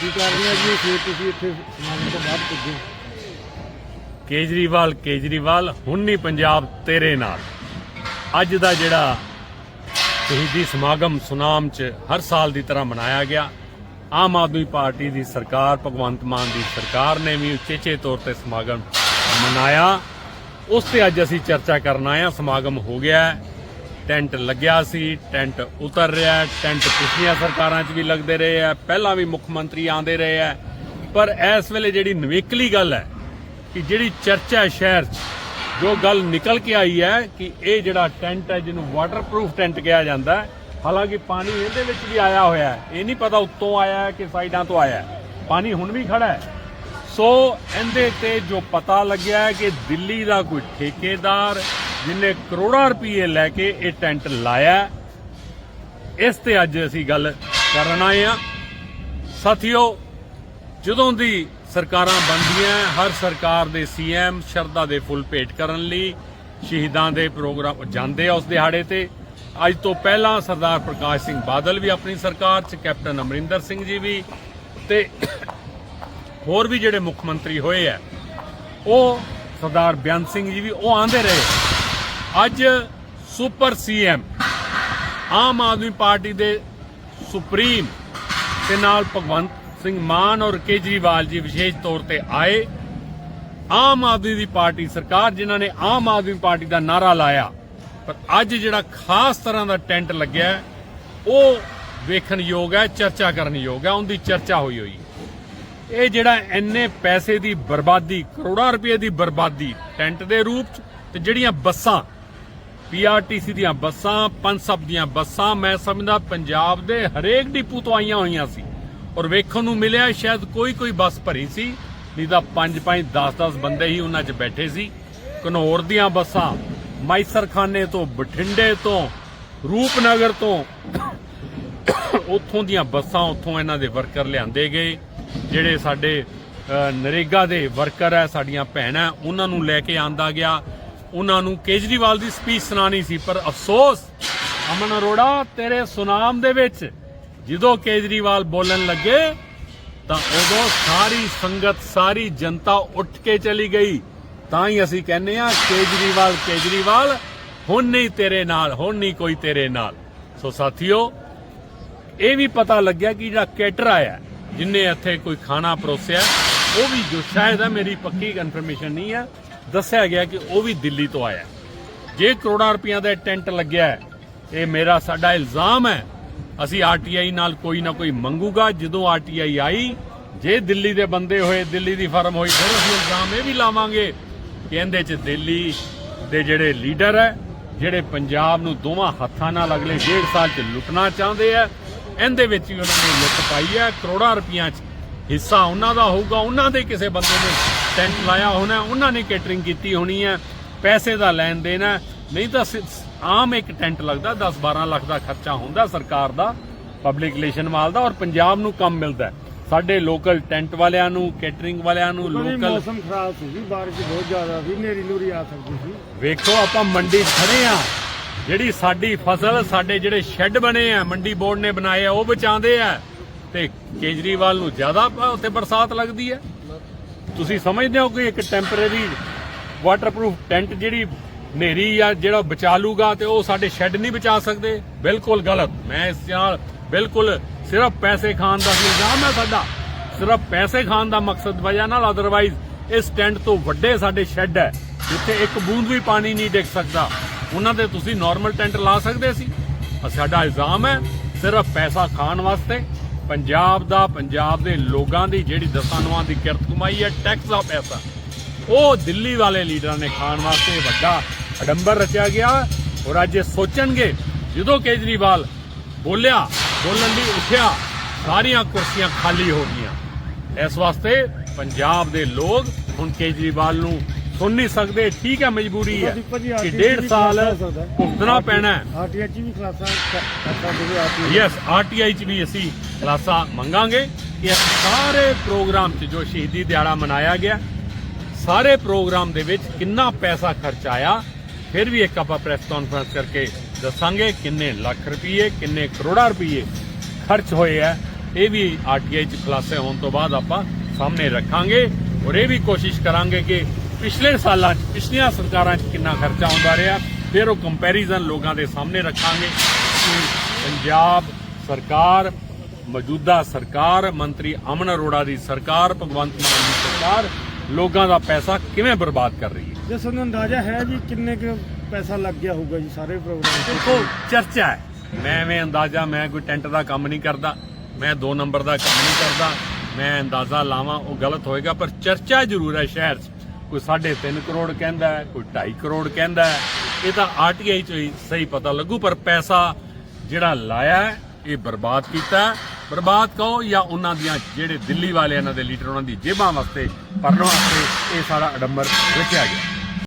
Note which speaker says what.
Speaker 1: ਕੀ ਕਰ ਜੀ? ਫਿਰ ਤੁਸੀਂ ਇੱਥੇ ਸਮਾਗਮ ਤੋਂ ਬਾਅਦ ਪੁੱਜੇ
Speaker 2: ਕੇਜਰੀਵਾਲ ਕੇਜਰੀਵਾਲ, ਹੁਣ ਨਹੀਂ ਪੰਜਾਬ ਤੇਰੇ ਨਾਲ। ਅੱਜ ਦਾ ਜਿਹੜਾ ਸ਼ਹੀਦੀ ਸਮਾਗਮ ਸੁਨਾਮ ਚ ਹਰ ਸਾਲ ਦੀ ਤਰ੍ਹਾਂ ਮਨਾਇਆ ਗਿਆ। ਆਮ ਆਦਮੀ ਪਾਰਟੀ ਦੀ ਸਰਕਾਰ, ਭਗਵੰਤ ਮਾਨ ਦੀ ਸਰਕਾਰ ਨੇ ਵੀ ਉਚੇਚੇ ਤੌਰ ਤੇ ਸਮਾਗਮ ਮਨਾਇਆ। ਉਸ ਤੇ ਅੱਜ ਅਸੀਂ ਚਰਚਾ ਕਰਨ ਆਏ ਹਾਂ। ਸਮਾਗਮ ਹੋ ਗਿਆ ਹੈ। ਟੈਂਟ ਲੱਗਿਆ ਸੀ, ਟੈਂਟ ਉਤਰ ਰਿਹਾ, ਟੈਂਟ ਪਿਛਲੀਆਂ ਸਰਕਾਰਾਂ 'ਚ ਵੀ ਲੱਗਦੇ ਰਹੇ ਆ, ਪਹਿਲਾਂ ਵੀ ਮੁੱਖ ਮੰਤਰੀ ਆਂਦੇ ਰਹੇ ਆ। ਪਰ ਇਸ ਵੇਲੇ ਜਿਹੜੀ ਨਵੇਕਲੀ ਗੱਲ ਹੈ ਕਿ ਜਿਹੜੀ ਚਰਚਾ ਸ਼ਹਿਰ 'ਚ ਜੋ ਗੱਲ ਨਿਕਲ ਕੇ ਆਈ ਹੈ ਕਿ ਇਹ ਜਿਹੜਾ ਟੈਂਟ ਹੈ ਜਿਹਨੂੰ ਵਾਟਰਪ੍ਰੂਫ ਟੈਂਟ ਕਿਹਾ ਜਾਂਦਾ ਹੈ, ਹਾਲਾਂਕਿ ਪਾਣੀ ਇਹਦੇ ਵਿੱਚ ਵੀ ਆਇਆ ਹੋਇਆ ਹੈ। ਇਹ ਨਹੀਂ ਪਤਾ ਉੱਤੋਂ ਆਇਆ ਹੈ ਕਿ ਸਾਈਡਾਂ ਤੋਂ ਆਇਆ ਹੈ। ਪਾਣੀ ਹੁਣ ਵੀ ਖੜਾ ਹੈ। ਸੋ ਇਹਦੇ ਤੇ ਜੋ ਪਤਾ ਲੱਗਿਆ ਹੈ ਕਿ ਦਿੱਲੀ ਦਾ ਕੋਈ ਠੇਕੇਦਾਰ ਜਿਹਨੇ ਕਰੋੜਾਂ ਰੁਪਏ ਲੈ ਕੇ ਇਹ ਟੈਂਟ ਲਾਇਆ, ਇਸ ਤੇ ਅੱਜ ਅਸੀਂ ਗੱਲ ਕਰਨ ਆਏ ਹਾਂ। ਸਾਥੀਓ, ਜਦੋਂ ਦੀ ਸਰਕਾਰਾਂ ਬਣਦੀਆਂ, ਹਰ ਸਰਕਾਰ ਦੇ ਸੀਐਮ ਸ਼ਰਧਾ ਦੇ ਫੁੱਲ ਭੇਟ ਕਰਨ ਲਈ ਸ਼ਹੀਦਾਂ ਦੇ ਪ੍ਰੋਗਰਾਮ ਜਾਂਦੇ ਆ ਉਸ ਦਿਹਾੜੇ ਤੇ। ਅੱਜ ਤੋਂ ਪਹਿਲਾਂ ਸਰਦਾਰ ਪ੍ਰਕਾਸ਼ ਸਿੰਘ ਬਾਦਲ ਵੀ ਆਪਣੀ ਸਰਕਾਰ 'ਚ, ਕੈਪਟਨ ਅਮਰਿੰਦਰ ਸਿੰਘ ਜੀ ਵੀ ਤੇ ਹੋਰ ਵੀ ਜਿਹੜੇ ਮੁੱਖ ਮੰਤਰੀ ਹੋਏ ਆ, ਉਹ ਸਰਦਾਰ ਬੇਅੰਤ ਸਿੰਘ ਜੀ ਵੀ ਉਹ ਆਂਦੇ ਰਹੇ। ਅੱਜ super CM Aam Aadmi party ਦੇ ਸੁਪਰੀਮ ਤੇ ਨਾਲ ਭਗਵੰਤ ਸਿੰਘ ਮਾਨ ਔਰ ਕੇਜਰੀਵਾਲ ਜੀ ਵਿਸ਼ੇਸ਼ ਤੌਰ ਤੇ ਆਏ। ਆਮ ਆਦਮੀ ਦੀ ਪਾਰਟੀ ਸਰਕਾਰ ਜਿਨ੍ਹਾਂ ਨੇ ਆਮ ਆਦਮੀ ਪਾਰਟੀ ਦਾ ਨਾਰਾ ਲਾਇਆ, ਪਰ ਅੱਜ ਜਿਹੜਾ ਖਾਸ ਤਰ੍ਹਾਂ ਦਾ ਟੈਂਟ ਲੱਗਿਆ, ਉਹ ਵੇਖਣ ਯੋਗ ਹੈ, ਚਰਚਾ ਕਰਨ ਯੋਗ ਹੈ, ਉਹਦੀ ਚਰਚਾ ਹੋਈ ਹੋਈ ਇਹ ਜਿਹੜਾ ਇੰਨੇ ਪੈਸੇ ਦੀ ਬਰਬਾਦੀ, ਕਰੋੜਾਂ ਰੁਪਏ ਦੀ ਬਰਬਾਦੀ ਟੈਂਟ ਦੇ ਰੂਪ ਚ ਤੇ ਜਿਹੜੀਆਂ ਬੱਸਾਂ ਪੀਆਰਟੀਸੀ ਦੀਆਂ ਬੱਸਾਂ ਪੰਸਬ ਦੀਆਂ ਬੱਸਾਂ, ਮੈਂ ਸਮਝਦਾ ਪੰਜਾਬ ਦੇ ਹਰੇਕ ਡਿਪੂ ਤੋਂ ਆਈਆਂ ਹੋਈਆਂ ਸੀ। ਔਰ ਵੇਖਣ ਨੂੰ ਮਿਲਿਆ ਸ਼ਾਇਦ ਕੋਈ ਕੋਈ ਬੱਸ ਭਰੀ ਸੀ, ਨਹੀਂ ਤਾਂ 5 5 10 10 ਬੰਦੇ ਹੀ ਉਹਨਾਂ 'ਚ ਬੈਠੇ ਸੀ। ਘਨੌਰ ਦੀਆਂ ਬੱਸਾਂ ਮਾਈਸਰਖਾਨੇ ਤੋਂ, ਬਠਿੰਡੇ ਤੋਂ, ਰੂਪਨਗਰ ਤੋਂ, ਉੱਥੋਂ ਦੀਆਂ ਬੱਸਾਂ ਉੱਥੋਂ ਇਹਨਾਂ ਦੇ ਵਰਕਰ ਲਿਆਂਦੇ ਗਏ, ਜਿਹੜੇ ਸਾਡੇ ਨਰੇਗਾ ਦੇ ਵਰਕਰ ਹੈ, ਸਾਡੀਆਂ ਭੈਣਾਂ, ਉਹਨਾਂ ਨੂੰ ਲੈ ਕੇ ਆਂਦਾ ਗਿਆ। ਉਹਨਾਂ ਨੂੰ ਕੇਜਰੀਵਾਲ ਦੀ ਸਪੀਚ ਸੁਣਾਣੀ ਸੀ, ਪਰ ਅਫਸੋਸ, ਅਮਨ ਅਰੋੜਾ ਤੇਰੇ ਸੁਨਾਮ ਦੇ ਵਿੱਚ ਜਦੋਂ ਕੇਜਰੀਵਾਲ ਬੋਲਣ ਲੱਗੇ, ਤਾਂ ਉਦੋਂ ਸਾਰੀ ਸੰਗਤ, ਸਾਰੀ ਜਨਤਾ ਉੱਠ ਕੇ ਚਲੀ ਗਈ। ਤਾਂ ਹੀ ਅਸੀਂ ਕਹਿੰਦੇ ਆ ਕੇਜਰੀਵਾਲ ਕੇਜਰੀਵਾਲ, ਹੁਣ ਨਹੀਂ ਤੇਰੇ ਨਾਲ, ਹੁਣ ਨਹੀਂ ਕੋਈ ਤੇਰੇ ਨਾਲ। ਸੋ ਸਾਥੀਓ, ਇਹ ਵੀ ਪਤਾ ਲੱਗਿਆ ਕਿ ਜਿਹੜਾ ਕੇਟਰ ਆਇਆ, ਜਿਨੇ ਇੱਥੇ ਕੋਈ ਖਾਣਾ ਪਰੋਸਿਆ, ਉਹ ਵੀ ਜੋ ਸ਼ਾਇਦ ਹੈ ਮੇਰੀ ਪੱਕੀ ਕਨਫਰਮੇਸ਼ਨ ਨਹੀਂ ਹੈ ਦੱਸਿਆ ਗਿਆ ਕਿ ਉਹ ਵੀ ਦਿੱਲੀ ਤੋਂ ਆਇਆ ਜੇ ਕਰੋੜਾਂ ਰੁਪਈਆ ਦਾ ਟੈਂਟ ਲੱਗਿਆ ਇਹ ਮੇਰਾ ਸਾਡਾ ਇਲਜ਼ਾਮ ਹੈ। ਅਸੀਂ ਆਰਟੀਆਈ ਨਾਲ ਕੋਈ ਨਾ ਕੋਈ ਮੰਗੂਗਾ। ਜਦੋਂ ਆਰਟੀਆਈ ਆਈ ਜੇ ਦਿੱਲੀ ਦੇ ਬੰਦੇ ਹੋਏ, ਦਿੱਲੀ ਦੀ ਫਰਮ ਹੋਈ, ਫਿਰ ਅਸੀਂ ਇਲਜ਼ਾਮ ਇਹ ਵੀ ਲਾਵਾਂਗੇ ਕਿ ਇਹਦੇ ਚ ਦਿੱਲੀ ਦੇ ਜਿਹੜੇ ਲੀਡਰ ਹੈ, ਜਿਹੜੇ ਪੰਜਾਬ ਨੂੰ ਦੋਵਾਂ ਹੱਥਾਂ ਨਾਲ ਅਗਲੇ ਡੇਢ ਸਾਲ ਚ ਲੁੱਟਣਾ ਚਾਹੁੰਦੇ ਆ, ਇਹਦੇ ਵਿੱਚ ਹੀ ਉਹਨਾਂ ਨੇ ਲੁੱਟ ਪਾਈ ਹੈ। ਕਰੋੜਾਂ ਰੁਪਈਆ ਚ ਹਿੱਸਾ ਉਹਨਾਂ ਦਾ ਹੋਊਗਾ, ਉਹਨਾਂ ਦੇ ਕਿਸੇ ਬੰਦੇ ਨੇ ਟੈਂਟ ਲਾਇਆ ਹੋਣਾ ਉਹਨਾਂ ਨੇ ਕੇਟਰਿੰਗ ਕੀਤੀ ਹੋਣੀ ਹੈ ਪੈਸੇ ਦਾ ਲੈਣ ਦੇਣ ਹੈ। ਨਹੀਂ ਤਾਂ ਆਮ ਇੱਕ ਟੈਂਟ ਲੱਗਦਾ 10 12 ਲੱਖ ਦਾ ਖਰਚਾ ਹੁੰਦਾ ਸਰਕਾਰ ਦਾ ਪਬਲਿਕ ਰਿਲੇਸ਼ਨ ਮਾਲ ਦਾ ਔਰ ਪੰਜਾਬ ਨੂੰ ਕੰਮ ਮਿਲਦਾ। ਸਾਡੇ ਲੋਕਲ ਟੈਂਟ ਵਾਲਿਆਂ ਨੂੰ ਕੇਟਰਿੰਗ ਵਾਲਿਆਂ ਨੂੰ ਲੋਕਲ
Speaker 1: ਮੌਸਮ ਖਰਾਬ ਸੀ ਜੀ ਬਾਰਿਸ਼ ਬਹੁਤ ਜ਼ਿਆਦਾ ਸੀ ਨੇਰੀ ਨੂਰੀ ਆ ਸਕਦੀ ਸੀ।
Speaker 2: ਵੇਖੋ ਆਪਾਂ ਮੰਡੀ ਖੜੇ ਆ ਜਿਹੜੀ ਸਾਡੀ ਫਸਲ ਸਾਡੇ ਜਿਹੜੇ ਸ਼ੈੱਡ ਬਣੇ ਆ ਮੰਡੀ ਬੋਰਡ ਨੇ ਬਣਾਏ ਆ ਉਹ ਬਚਾਉਂਦੇ ਆ। ਤੇ ਕੇਜਰੀਵਾਲ ਨੂੰ ਜ਼ਿਆਦਾ ਉੱਥੇ ਬਰਸਾਤ ਲੱਗਦੀ ਹੈ। ਤੁਸੀਂ ਸਮਝਦੇ ਹੋ ਕਿ ਇੱਕ ਟੈਂਪਰੇਰੀ ਵਾਟਰਪ੍ਰੂਫ ਟੈਂਟ ਜਿਹੜੀ ਹਨੇਰੀ ਜਾਂ ਜਿਹੜਾ ਬਚਾ ਲੂਗਾ ਤੇ ਉਹ ਸਾਡੇ ਸ਼ੈੱਡ ਨਹੀਂ ਬਚਾ ਸਕਦੇ? ਬਿਲਕੁਲ ਗਲਤ। ਮੈਂ ਇਸ ਨਾਲ ਬਿਲਕੁਲ ਸਿਰਫ ਪੈਸੇ ਖਾਣ ਦਾ ਇਲਜ਼ਾਮ ਹੈ ਸਾਡਾ। ਸਿਰਫ ਪੈਸੇ ਖਾਣ ਦਾ ਮਕਸਦ ਵਜ੍ਹਾ ਨਾਲ ਅਦਰਵਾਈਜ਼ ਇਸ ਟੈਂਟ ਤੋਂ ਵੱਡੇ ਸਾਡੇ ਸ਼ੈੱਡ ਹੈ, ਜਿੱਥੇ ਇੱਕ ਬੂੰਦ ਵੀ ਪਾਣੀ ਨਹੀਂ ਡਿੱਗ ਸਕਦਾ। ਉਹਨਾਂ ਤੇ ਤੁਸੀਂ ਨਾਰਮਲ ਟੈਂਟ ਲਾ ਸਕਦੇ ਸੀ। ਸਾਡਾ ਇਲਜ਼ਾਮ ਹੈ ਸਿਰਫ ਪੈਸਾ ਖਾਣ ਵਾਸਤੇ। ਪੰਜਾਬ ਦਾ, ਪੰਜਾਬ ਦੇ ਲੋਕਾਂ ਦੀ ਜਿਹੜੀ ਦਸਾਨਵਾਂ ਦੀ ਕਿਰਤ ਕਮਾਈ ਹੈ ਟੈਕਸ ਦਾ ਪੈਸਾ। ਉਹ ਦਿੱਲੀ ਵਾਲੇ ਲੀਡਰਾਂ ਨੇ ਖਾਣ ਵਾਸਤੇ ਵੱਡਾ ਅਡੰਬਰ ਰਚਿਆ ਗਿਆ ਔਰ ਅੱਜ ਇਹ ਸੋਚਣਗੇ, ਜਦੋਂ ਕੇਜਰੀਵਾਲ ਬੋਲਿਆ, ਬੋਲਣ ਲਈ ਉੱਠਿਆ, ਸਾਰੀਆਂ ਕੁਰਸੀਆਂ ਖਾਲੀ ਹੋ ਗਈਆਂ। ਇਸ ਵਾਸਤੇ ਪੰਜਾਬ ਦੇ ਲੋਕ ਹੁਣ ਕੇਜਰੀਵਾਲ ਨੂੰ ਸੁਣ ਨਹੀਂ ਸਕਦੇ ਠੀਕ ਹੈ ਮਜਬੂਰੀ ਹੈ। ਕਿ ਡੇਢ ਸਾਲ
Speaker 1: ਹੋ ਹੈ।
Speaker 2: ਭੁਗਤਣਾ ਪੈਣਾ ਹੈ।
Speaker 1: ਆਰਟੀਆਈ ਚ ਵੀ ਕਲਾਸਾਂ
Speaker 2: ਯੈਸ ਆਰਟੀਆਈ ਚ ਵੀ ਅਸੀਂ ਕਲਾਸਾਂ ਮੰਗਾਂਗੇ ਕਿ ਇਹ ਸਾਰੇ ਪ੍ਰੋਗਰਾਮ ਚ ਜੋ ਸ਼ਹੀਦੀ ਦਿਹਾੜਾ ਮਨਾਇਆ ਗਿਆ ਸਾਰੇ ਪ੍ਰੋਗਰਾਮ ਦੇ ਵਿੱਚ ਕਿੰਨਾ ਪੈਸਾ ਖਰਚ ਆਇਆ ਫਿਰ ਵੀ ਇੱਕ ਆਪਾਂ ਪ੍ਰੈਸ ਕਾਨਫਰੰਸ ਕਰਕੇ ਦੱਸਾਂਗੇ ਕਿੰਨੇ ਲੱਖ ਰੁਪਏ ਕਿੰਨੇ ਕਰੋੜਾਂ ਰੁਪਏ ਖਰਚ ਹੋਏ ਆ। ਇਹ ਵੀ ਆਰਟੀਆਈ ਚ ਖੁਲਾਸੇ ਹੋਣ ਤੋਂ ਬਾਅਦ ਆਪਾਂ ਸਾਹਮਣੇ ਰੱਖਾਂਗੇ ਔਰ ਇਹ ਵੀ ਕੋਸ਼ਿਸ਼ ਕਰਾਂਗੇ ਕਿ ਪਿਛਲੇ ਸਾਲਾਂ 'ਚ ਪਿਛਲੀਆਂ ਸਰਕਾਰਾਂ 'ਚ ਕਿੰਨਾ ਖਰਚਾ ਆਉਂਦਾ ਰਿਹਾ ਫਿਰ ਉਹ ਕੰਪੈਰੀਜ਼ਨ ਲੋਕਾਂ ਦੇ ਸਾਹਮਣੇ ਰੱਖਾਂਗੇ। ਕਿ ਪੰਜਾਬ ਸਰਕਾਰ ਮੌਜੂਦਾ ਸਰਕਾਰ ਮੰਤਰੀ ਅਮਨ ਅਰੋੜਾ ਦੀ ਸਰਕਾਰ ਭਗਵੰਤ ਮਾਨ ਦੀ ਸਰਕਾਰ ਲੋਕਾਂ ਦਾ ਪੈਸਾ ਕਿਵੇਂ ਬਰਬਾਦ ਕਰ ਰਹੀ ਹੈ?
Speaker 1: ਜੇ ਤੁਹਾਨੂੰ ਅੰਦਾਜ਼ਾ ਹੈ ਜੀ ਕਿੰਨੇ ਕੁ ਪੈਸਾ ਲੱਗ ਗਿਆ ਹੋਊਗਾ ਜੀ ਸਾਰੇ ਪ੍ਰੋਗਰਾਮ ਤੇ
Speaker 2: ਦੇਖੋ ਚਰਚਾ ਹੈ। ਮੈਂ ਐਵੇਂ ਅੰਦਾਜ਼ਾ ਮੈਂ ਕੋਈ ਟੈਂਟ ਦਾ ਕੰਮ ਨਹੀਂ ਕਰਦਾ ਮੈਂ ਦੋ ਨੰਬਰ ਦਾ ਕੰਮ ਨਹੀਂ ਕਰਦਾ ਮੈਂ ਅੰਦਾਜ਼ਾ ਲਾਵਾਂ ਉਹ ਗਲਤ ਹੋਏਗਾ ਪਰ ਚਰਚਾ ਜ਼ਰੂਰ ਹੈ ਸ਼ਹਿਰ 'ਚ। ਕੋਈ 3.5 ਕਰੋੜ ਕਹਿੰਦਾ ਕੋਈ 2.5 ਕਰੋੜ ਕਹਿੰਦਾ ਇਹ ਤਾਂ ਆਰਟੀਆਈ 'ਚ ਹੀ ਸਹੀ ਪਤਾ ਲੱਗੂ, ਪਰ ਪੈਸਾ ਜਿਹੜਾ ਲਾਇਆ ਇਹ ਬਰਬਾਦ ਕੀਤਾ ਬਰਬਾਦ ਕਹੋ ਜਾਂ ਉਹਨਾਂ ਦੀਆਂ ਜਿਹੜੇ ਦਿੱਲੀ ਵਾਲੇ ਇਹਨਾਂ ਦੇ ਲੀਡਰ ਉਹਨਾਂ ਦੀ ਜੇਬਾਂ ਵਾਸਤੇ ਭਰਨ ਵਾਸਤੇ ਇਹ ਸਾਰਾ ਅਡੰਬਰ ਰਚਿਆ ਗਿਆ।